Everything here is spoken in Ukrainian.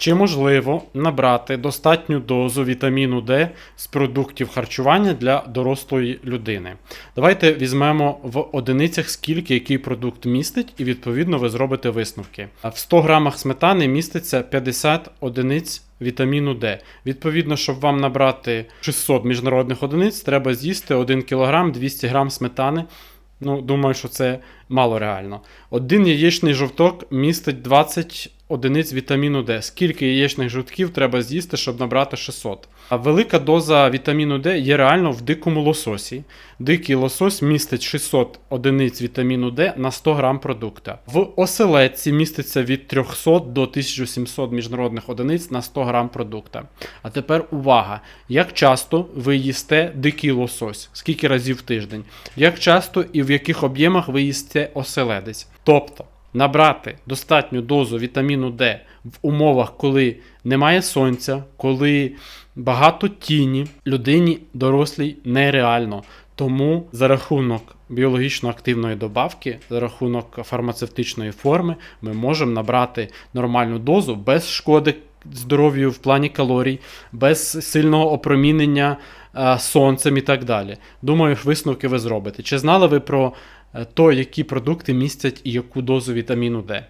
Чи можливо набрати достатню дозу вітаміну Д з продуктів харчування для дорослої людини? Давайте візьмемо в одиницях, скільки який продукт містить, і відповідно ви зробите висновки. В 100 грамах сметани міститься 50 одиниць вітаміну Д. Відповідно, щоб вам набрати 600 міжнародних одиниць, треба з'їсти 1 кг 200 г сметани. Ну, думаю, що це мало реально. Один яєчний жовток містить 20 одиниць вітаміну Д. Скільки яєчних жовтків треба з'їсти, щоб набрати 600? А велика доза вітаміну Д є реально в дикому лососі. Дикий лосось містить 600 одиниць вітаміну Д на 100 грам продукта. В оселедці міститься від 300 до 1700 міжнародних одиниць на 100 грам продукта. А тепер увага! Як часто ви їсте дикий лосось? Скільки разів в тиждень? Як часто і в яких об'ємах ви їсте оселедець? Тобто набрати достатню дозу вітаміну Д в умовах, коли немає сонця, коли багато тіні, людині дорослій нереально. Тому за рахунок біологічно активної добавки, за рахунок фармацевтичної форми, ми можемо набрати нормальну дозу без шкоди здоров'ю в плані калорій, без сильного опромінення е, сонцем і так далі. Думаю, висновки ви зробите. Чи знали ви про е, то, які продукти містять і яку дозу вітаміну Д?